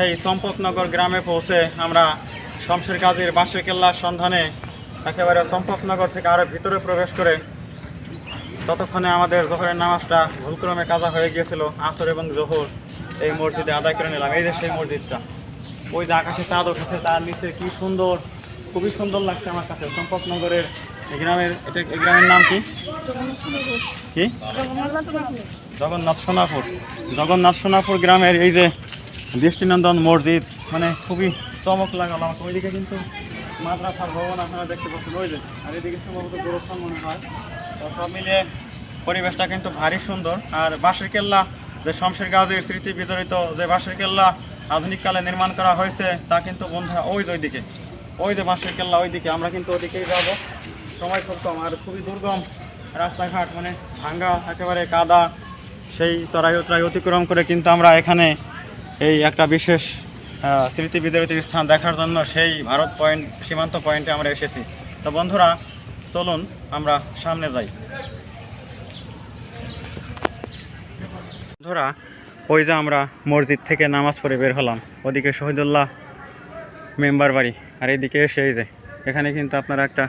সেই চম্পকনগর গ্রামে পৌঁছে আমরা শমশের গাজীর বাঁশের কেল্লার সন্ধানে একেবারে চম্পকনগর থেকে আরও ভিতরে প্রবেশ করে ততক্ষণে আমাদের জোহরের নামাজটা ভুলক্রমে কাজা হয়ে গিয়েছিল আসর এবং জোহর এই মসজিদে আদায় করে নিলাম। এই যে সেই মসজিদটা ওই যে আকাশে চাঁদ উঠেছে তার নিচে কি সুন্দর খুবই সুন্দর লাগছে আমার কাছে। চম্পকনগরের এই গ্রামের এটা এই গ্রামের নাম কি? কি? জগন্নাথ সোনাপুর। জগন্নাথ সোনাপুর গ্রামের এই যে দৃষ্টিনন্দন মসজিদ মানে খুবই চমক লাগালো আমাকে। ওইদিকে কিন্তু মাদ্রাসার ভবন আপনারা দেখতে পাচ্ছেন, ওই যে। আর এদিকে সম্ভবত গোরস্থান মনে হয়। তো সব মিলিয়ে পরিবেশটা কিন্তু ভারী সুন্দর। আর বাঁশের কেল্লা, যে শমশের গাজীর স্মৃতি বিজড়িত যে বাঁশের কেল্লা আধুনিককালে নির্মাণ করা হয়েছে, তা কিন্তু বন্ধুরা ওই যে ওইদিকে, ওই যে বাঁশের কেল্লা ওইদিকে। আমরা কিন্তু ওইদিকেই যাব। সময় খুব কম, আর খুবই দুর্গম রাস্তাঘাট মানে ভাঙ্গা, একেবারে কাদা, সেই চড়াই উতরাই অতিক্রম করে কিন্তু আমরা এখানে এই একটা বিশেষ স্মৃতি বিজড়িত স্থান দেখার জন্য সেই ভারত পয়েন্ট, সীমান্ত পয়েন্টে আমরা এসেছি। তো বন্ধুরা, চলুন আমরা সামনে যাই। বন্ধুরা, ওই যে আমরা মসজিদ থেকে নামাজ পড়ে বের হলাম। ওদিকে শহীদুল্লাহ মেম্বার বাড়ি, আর এইদিকে এসে এই যে, এখানে কিন্তু আপনারা একটা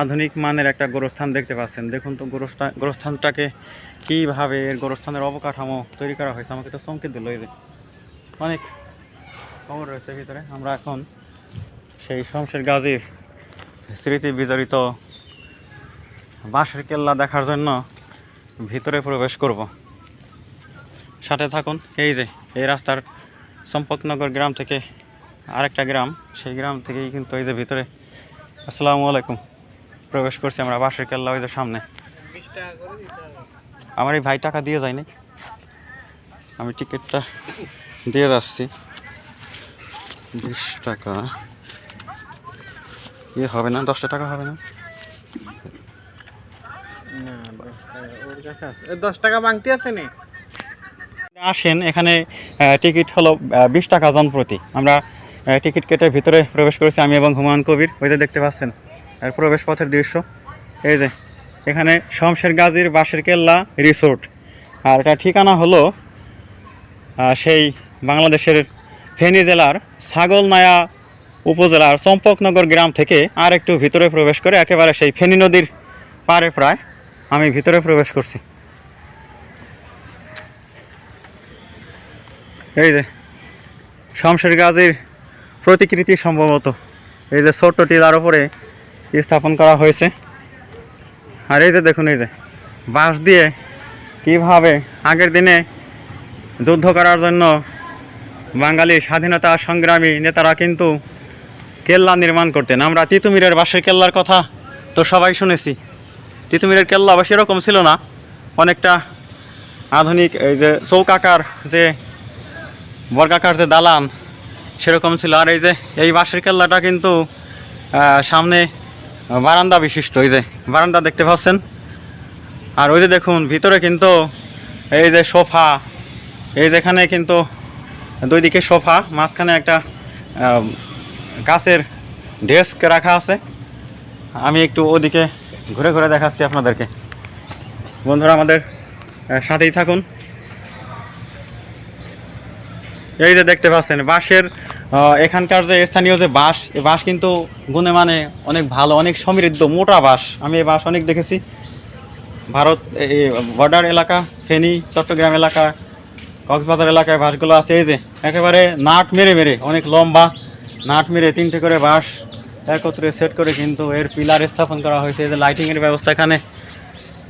আধুনিক মানের একটা গোরস্থান দেখতে পাচ্ছেন। দেখুন তো গোরস্থান গোরস্থানটাকে কীভাবে এর গোরস্থানের অবকাঠামো তৈরি করা হয়েছে। আমাকে তো চমকে দিল এই যে। অনেক খবর রয়েছে ভিতরে। আমরা এখন সেই শমশের গাজীর স্মৃতি বিজড়িত বাঁশের কেল্লা দেখার জন্য ভিতরে প্রবেশ করব। সাথে থাকুন, এই যে, এই রাস্তার সম্পকনগর গ্রাম থেকে আরেকটা গ্রাম, সেই গ্রাম থেকেই কিন্তু এই যে ভিতরে, আসসালামু আলাইকুম, প্রবেশ করছি আমরা বাঁশের কেল্লা ওই যে সামনে। আমার এই ভাই টাকা দিয়ে যায়নি। আমি টিকিটটা দিয়ে যাচ্ছি বিশ টাকা। ইয়ে হবে না দশটা টাকা হবে না। দশ টাকা বাংতি আছে নি। আসেন এখানে টিকিট হলো বিশ টাকা জন প্রতি আমরা টিকিট কেটে ভিতরে প্রবেশ করেছি আমি এবং হুমায়ুন কবির। ওই যে দেখতে পাচ্ছেন আর প্রবেশ পথের দৃশ্য। এই যে এখানে শমশের গাজীর বাঁশের কেল্লা রিসোর্ট। আর এটা ঠিকানা হলো সেই বাংলাদেশের ফেনী জেলার ছাগলনায়া উপজেলার চম্পকনগর গ্রাম থেকে আর একটু ভিতরে প্রবেশ করে একেবারে সেই ফেনী নদীর পারে প্রায় আমি ভিতরে প্রবেশ করছি। এই যে শমশের গাজীর প্রতিকৃতি সম্ভবত। এই যে ছোট্ট টিলার উপরে স্থাপন করা হয়েছে। আর এই যে দেখুন, এই যে বাঁশ দিয়ে কীভাবে আগের দিনে যুদ্ধ করার জন্য বাঙালি স্বাধীনতা সংগ্রামী নেতারা কিন্তু কেল্লা নির্মাণ করতেন। আমরা তিতুমিরের বাঁশের কেল্লার কথা তো সবাই শুনেছি। তিতুমিরের কেল্লা অবশ্য এরকম ছিল না। অনেকটা আধুনিক এই যে চৌকাকার যে বর্গাকার যে দালান সেরকম ছিল। আর এই যে এই বাঁশের কেল্লাটা কিন্তু সামনে বারান্দা বিশিষ্ট। এই যে বারান্দা দেখতে পাচ্ছেন? আর ওই যে দেখুন, ভিতরে কিন্তু এই যে সোফা, এই যেখানে কিন্তু দুই দিকে সোফা, মাঝখানে একটা কাচের ডেস্ক রাখা আছে। আমি একটু ওদিকে ঘুরে ঘুরে দেখাচ্ছি আপনাদেরকে। বন্ধুরা, আমাদের সাথেই থাকুন। এই যে দেখতে পাচ্ছেন, বাঁশের এখানকার যে স্থানীয় যে বাঁশ এই বাঁশ কিন্তু গুণে মানে অনেক ভালো, অনেক সমৃদ্ধ, মোটা বাঁশ। আমি এই বাঁশ অনেক দেখেছি। ভারত বর্ডার এলাকা, ফেনী, চট্টগ্রাম এলাকা কক্সবাজার এলাকায় বাঁশগুলো আছে এই যে একেবারে নাট মেরে মেরে অনেক লম্বা নাট মেরে তিনটে করে বাঁশ একত্রে সেট করে কিন্তু এর পিলার স্থাপন করা হয়েছে। এই যে লাইটিংয়ের ব্যবস্থা এখানে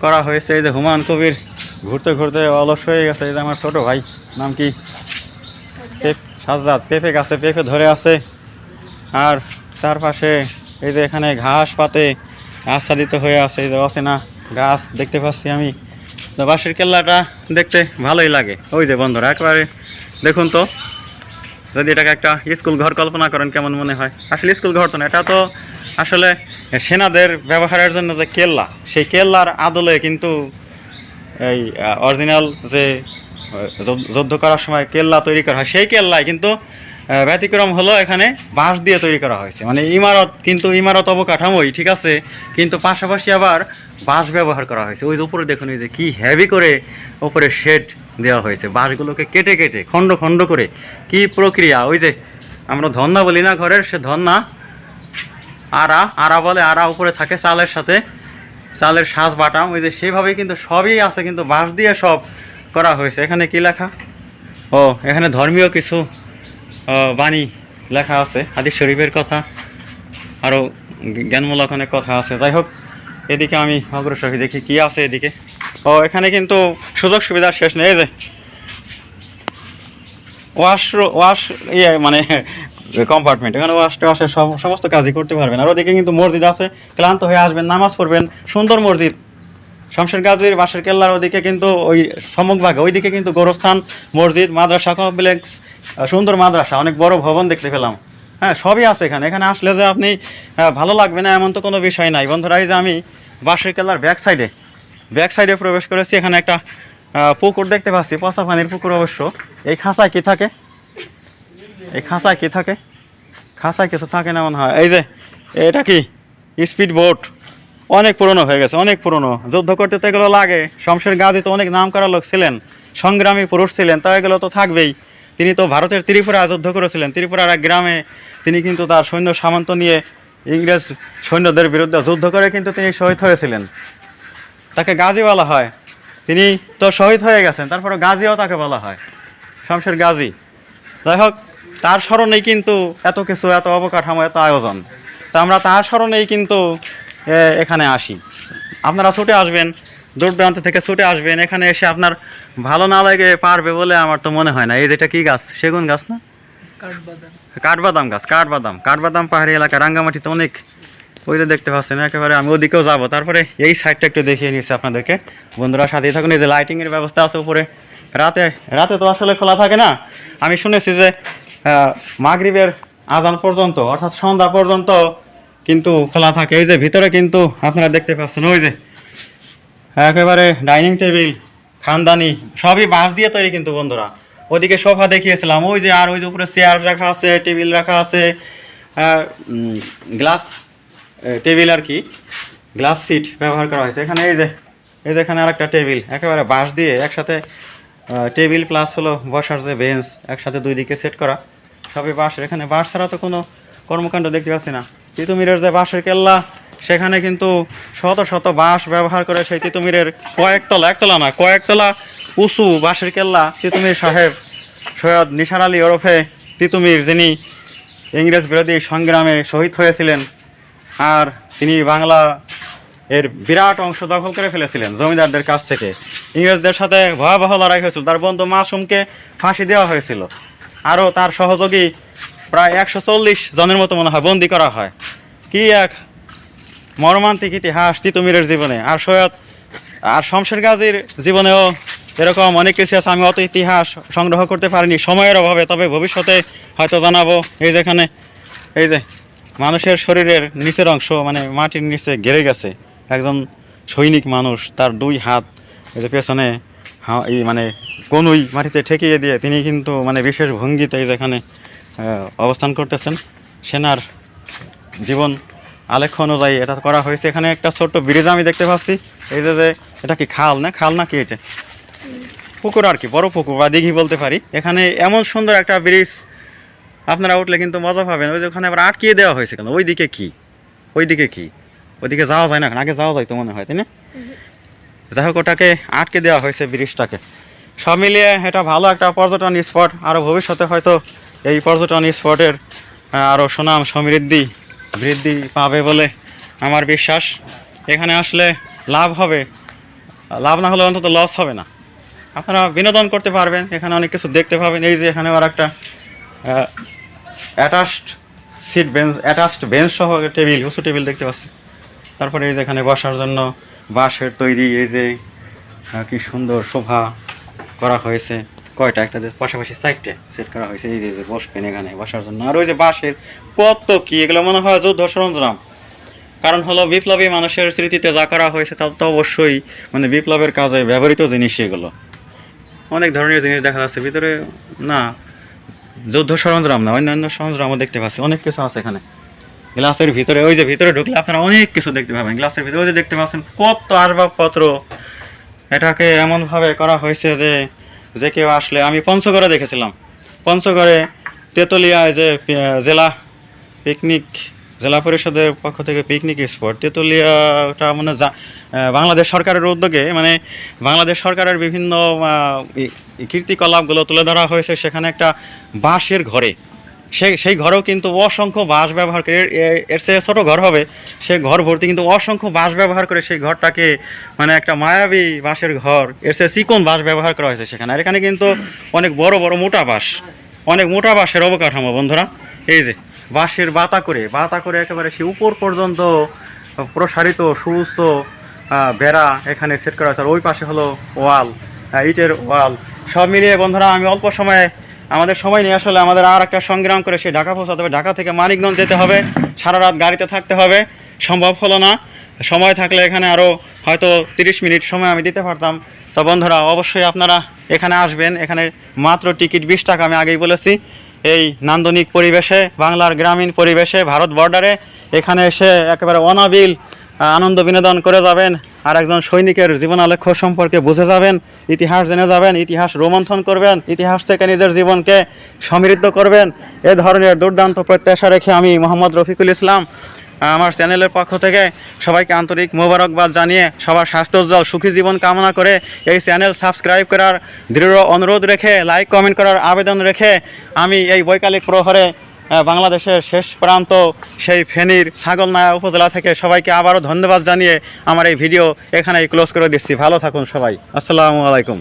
করা হয়েছে। এই যে হুমায়ুন কবির ঘুরতে ঘুরতে অলস হয়ে গেছে। এই যে আমার ছোটো ভাই নাম কি? পেপ- সাজ্জাদ পেঁপে গাছে পেঁপে ধরে আছে। আর চারপাশে এই যে এখানে ঘাস পাতে আচ্ছাদিত হয়ে আছে। এই যে অচেনা গাছ দেখতে পাচ্ছি আমি। তো বাঁশের কেল্লাটা দেখতে ভালোই লাগে। ওই যে বন্ধুরা, একবারে দেখুন তো, যদি এটাকে একটা স্কুল ঘর কল্পনা করেন কেমন মনে হয়। আসলে স্কুল ঘর তো না, এটা তো আসলে সেনাদের ব্যবহারের জন্য যে কেল্লা, সেই কেল্লার আদলে কিন্তু এই অরিজিনাল যে যুদ্ধ- করার সময় কেল্লা তৈরি করা হয়, সেই কেল্লায় কিন্তু ব্যতিক্রম হলো এখানে বাঁশ দিয়ে তৈরি করা হয়েছে। মানে ইমারত, কিন্তু ইমারত অবকাঠামোই, ঠিক আছে? কিন্তু পাশাপাশি আবার বাঁশ ব্যবহার করা হয়েছে। ওই যে উপরে দেখুন, এই যে কি হেভি করে উপরে শেড দেওয়া হয়েছে। বাঁশগুলোকে কেটে কেটে, খণ্ড খণ্ড করে। কি প্রক্রিয়া? ওই যে আমরা ধন্না বলি না ঘরের, সে ধন্না। আরা আরা বলে, আরা উপরে থাকে চালের সাথে। চালের সাজ বাটাম, ওই যে সেভাবেই কিন্তু সবই আছে, কিন্তু বাঁশ দিয়ে সব করা হয়েছে। এখানে কি লেখা? ও, এখানে ধর্মীয় কিছু বাণী লেখা আছে, হাদিস শরীফের কথা, আরও জ্ঞানমূলক অনেক কথা আছে। যাই হোক এদিকে আমি অগ্রসর দেখি কি আছে এদিকে। ও, এখানে কিন্তু সুযোগ সুবিধার শেষ নেই যে। ওয়াশ ওয়াশ ইয়ে মানে কম্পার্টমেন্ট এখানে ওয়াশ ওয়াশের সমস্ত কাজই করতে পারবেন। আর ওদিকে কিন্তু মসজিদ আছে, ক্লান্ত হয়ে আসবেন, নামাজ পড়বেন, সুন্দর মসজিদ। শমশের গাজীর, বাঁশের কেল্লার ওদিকে কিন্তু ওই সম্মুখভাগে, ওইদিকে কিন্তু গোরস্থান, মসজিদ, মাদ্রাসা, কমপ্লেক্স সুন্দর মাদ্রাসা, অনেক বড় ভবন দেখতে পেলাম। হ্যাঁ সবই আছে এখানে। এখানে আসলে যে আপনি ভালো লাগবে না এমন তো কোনো বিষয় নাই। বন্ধুরা, এই যে আমি বাঁশের কেল্লার ব্যাক সাইডে ব্যাক সাইডে প্রবেশ করেছি। এখানে একটা পুকুর দেখতে পাচ্ছি, পচা পানির পুকুর অবশ্য। এই খাঁচায় কি থাকে? এই খাঁচায় কি থাকে? খাঁচায় কিছু থাকে না মনে হয়। এই যে, এটা কি? Speed boat. অনেক পুরনো হয়ে গেছে, অনেক পুরনো। যুদ্ধ করতে তো এগুলো লাগে। শমশের গাজী তো অনেক নাম করা লোক ছিলেন, সংগ্রামী পুরুষ ছিলেন, তা এগুলো তো থাকবেই। তিনি তো ভারতের ত্রিপুরা যুদ্ধ করেছিলেন। ত্রিপুরার এক গ্রামে তিনি কিন্তু তার সৈন্য সামন্ত নিয়ে ইংরেজ সৈন্যদের বিরুদ্ধে যুদ্ধ করে কিন্তু তিনি শহীদ হয়েছিলেন। তাকে গাজী বলা হয়। তিনি তো শহীদ হয়ে গেছেন তারপরে গাজীও তাকে বলা হয়। শমশের গাজী। যাই হোক, তার স্মরণেই কিন্তু এত কিছু, এত অবকাঠামো, এত আয়োজন। তা আমরা তার স্মরণেই কিন্তু এখানে আসি। আপনারা ছুটে আসবেন। দূর দূরান্ত থেকে ছুটে আসবেন এখানে এসে আপনার ভালো না লাগে পারবে বলে আমার তো মনে হয় না। এই যেটা কি গাছ? সেগুন গাছ না? কাঠবাদাম। গাছ কাঠবাদাম। কাঠবাদাম পাহাড়ি এলাকা রাঙ্গামাটিতে অনেক ওই যে দেখতে পাচ্ছেন একেবারে আমি ওদিকেও যাব। তারপরে এই সাইডটা একটু দেখিয়ে নিচ্ছি আপনাদেরকে। বন্ধুরা সাথেই থাকুন। এই যে লাইটিংয়ের ব্যবস্থা আছে উপরে। রাতে রাতে তো আসলে খোলা থাকে না। আমি শুনেছি যে মাগরিবের আজান পর্যন্ত অর্থাৎ সন্ধ্যা পর্যন্ত কিন্তু খোলা থাকে। এই যে ভিতরে কিন্তু আপনারা দেখতে পাচ্ছেন ওই যে একেবারে ডাইনিং টেবিল, খানদানি, সবই বাঁশ দিয়ে তৈরি কিন্তু বন্ধুরা। ওদিকে সোফা দেখিয়েছিলাম, ওই যে আর ওই যে উপরে চেয়ার রাখা আছে, টেবিল রাখা আছে গ্লাস টেবিল আর কি, গ্লাস সিট ব্যবহার করা হয়েছে। এখানে এই যে এই যে এখানে আরেকটা টেবিল, একেবারে বাঁশ দিয়ে একসাথে টেবিল প্লাস হলো বসার যে বেঞ্চ, একসাথে দুই দিকে সেট করা, সবই বাঁশের। এখানে বাঁশ ছাড়া তো কোনো কর্মকাণ্ড দেখতে পাচ্ছি না। তিতুমিরের যে বাঁশের কেল্লা সেখানে কিন্তু শত শত বাঁশ ব্যবহার করে সেই তিতুমিরের কয়েকতলা, একতলা না, কয়েকতলা উঁচু বাঁশের কেল্লা তিতুমির সাহেব সৈয়দ নিসার আলী ওরফে তিতুমির, যিনি ইংরেজ বিরোধী সংগ্রামে শহীদ হয়েছিলেন আর তিনি বাংলা এর বিরাট অংশ দখল করে ফেলেছিলেন জমিদারদের কাছ থেকে। ইংরেজদের সাথে ভয়াবহ লড়াই হয়েছিল। তার বন্ধু মাসুমকে ফাঁসি দেওয়া হয়েছিল। আরও তার সহযোগী প্রায় একশো চল্লিশ জনের মতো মনে হয় বন্দি করা হয়। কি এক মর্মান্তিক ইতিহাস তিতুমিরের জীবনে। আর সৈয়দ, আর শমশের গাজীর জীবনেও এরকম অনেক কিছু আছে, আমি অত ইতিহাস সংগ্রহ করতে পারিনি, সময়ের অভাবে, তবে ভবিষ্যতে হয়তো জানাব। এই যেখানে এই যে মানুষের শরীরের নিচের অংশ মানে মাটির নিচে গেড়ে গেছে। একজন সৈনিক মানুষ, তার দুই হাত, এই যে পেছনে এই মানে কনুই মাটিতে ঠেকিয়ে দিয়ে তিনি কিন্তু মানে বিশেষ ভঙ্গিতে যেখানে অবস্থান করতেছেন। সেনার জীবন আলেখ্য অনুযায়ী এটা করা হয়েছে। এখানে একটা ছোট্ট ব্রিজ আমি দেখতে পাচ্ছি। এই যে যে, এটা কি খাল না? খাল না কি এটা? পুকুর আর কি, বড় পুকুর বা দিঘি বলতে পারি। এখানে এমন সুন্দর একটা ব্রিজ আপনারা উঠলে কিন্তু মজা পাবেন। ওই যে ওখানে আবার আটকিয়ে দেওয়া হয়েছে কেন? ওই দিকে কি? ওই দিকে কি? ওইদিকে যাওয়া যায় না আগে যাওয়া যায় তো মনে হয়, তাই না? যাই হোক, ওটাকে আটকে দেওয়া হয়েছে ব্রিজটাকে। সব মিলিয়ে এটা ভালো একটা পর্যটন স্পট। আরও ভবিষ্যতে হয়তো এই পর্যটন স্পটের আরও সুনাম সমৃদ্ধি বৃদ্ধি পাবে বলে আমার বিশ্বাস। এখানে আসলে লাভ হবে। লাভ না হলে অন্তত লস হবে না। আপনারা বিনোদন করতে পারবেন, এখানে অনেক কিছু দেখতে পাবেন। এই যে এখানে আর একটা attached seat bench attached bench সহ টেবিল, উঁচু টেবিল দেখতে পাচ্ছি। তারপরে এই যে এখানে বসার জন্য বাঁশের তৈরি, এই যে কি সুন্দর শোভা করা হয়েছে। কয়টা? একটা পাশাপাশি সাইডে সেট করা হয়েছে। এই যে যে বসবেন এখানে, বসার জন্য। আর ওই যে বাঁশের কত কি, এগুলো মনে হয় যুদ্ধ সরঞ্জাম। কারণ হলো বিপ্লবী মানুষের স্মৃতিতে যা করা হয়েছে, তা তো অবশ্যই মানে বিপ্লবের কাজে ব্যবহৃত জিনিস এগুলো। অনেক ধরনের জিনিস দেখা যাচ্ছে। ভিতরে না, যুদ্ধ সরঞ্জাম না, অন্যান্য সরঞ্জামও দেখতে পাচ্ছি। অনেক কিছু আছে এখানে। গ্লাসের ভিতরে, ওই যে ভিতরে ঢুকলে আপনারা অনেক কিছু দেখতে পাবেন। গ্লাসের ভিতরে ওই যে দেখতে পাচ্ছেন কত আসবাবপত্র এটাকে এমনভাবে করা হয়েছে যে যে কেউ আসলে, আমি পঞ্চগড়ে দেখেছিলাম। পঞ্চগড়ে তেতুলিয়ায় যে জেলা পিকনিক জেলা পরিষদের পক্ষ থেকে পিকনিক স্পট তেতুলিয়াটা মানে বাংলাদেশ সরকারের উদ্যোগে মানে বাংলাদেশ সরকারের বিভিন্ন কীর্তিকলাপগুলো তুলে ধরা হয়েছে সেখানে একটা বাঁশের ঘরে। সেই সেই ঘরেও কিন্তু অসংখ্য বাঁশ ব্যবহার করে। এর- চেয়ে ছোটো ঘর হবে, সে ঘর ভর্তি কিন্তু অসংখ্য বাঁশ ব্যবহার করে সেই ঘরটাকে মানে একটা মায়াবী বাঁশের ঘর। এর চেয়ে চিকন বাঁশ ব্যবহার করা হয়েছে সেখানে। আর এখানে কিন্তু অনেক বড় বড় মোটা বাঁশ। অনেক মোটা বাঁশের অবকাঠামো, বন্ধুরা। এই যে, বাঁশের বাতা করে বাতা করে একেবারে সে উপর পর্যন্ত প্রসারিত সুস্থ বেড়া এখানে সেট করা হয়েছে আর ওই পাশে হলো ওয়াল ইটের ওয়াল। সব মিলিয়ে বন্ধুরা, আমি অল্প সময়ে আমাদের সময় নিয়ে আসলে, আমাদের আর একটা সংগ্রাম করে সেই ঢাকা পৌঁছাতে হবে। ঢাকা থেকে মানিকগঞ্জ যেতে হবে, সারা রাত গাড়িতে থাকতে হবে, সম্ভব হলো না। সময় থাকলে এখানে আরও হয়তো তিরিশ মিনিট সময় আমি দিতে পারতাম। তো বন্ধুরা, অবশ্যই আপনারা এখানে আসবেন। এখানে মাত্র টিকিট বিশ টাকা আমি আগেই বলেছি। এই নান্দনিক পরিবেশে, বাংলার গ্রামীণ পরিবেশে, ভারত বর্ডারে এখানে এসে একেবারে অনাবিল আনন্দ বিনোদন করে যাবেন আর একজন সৈনিকের জীবনালেখ্য সম্পর্কে বুঝে যাবেন, ইতিহাস জেনে যাবেন, ইতিহাস রোমন্থন করবেন, ইতিহাস থেকে নিজের জীবনকে সমৃদ্ধ করবেন, এ ধরনের দুর্দান্ত প্রত্যাশা রেখে আমি মোহাম্মদ রফিকুল ইসলাম আমার চ্যানেলের পক্ষ থেকে সবাইকে আন্তরিক মোবারকবাদ জানিয়ে সবার স্বাস্থ্যোজ্জ্বল সুখী জীবন কামনা করে এই চ্যানেল সাবস্ক্রাইব করার দৃঢ় অনুরোধ রেখে লাইক কমেন্ট করার আবেদন রেখে আমি এই বৈকালিক প্রহরে বাংলাদেশের শেষ প্রান্ত, সেই ফেনীর ছাগলনায়া উপজেলা থেকে সবাইকে আবারও ধন্যবাদ জানিয়ে আমার এই ভিডিও এখানেই ক্লোজ করে দিচ্ছি। ভালো থাকুন সবাই। আসসালামু আলাইকুম।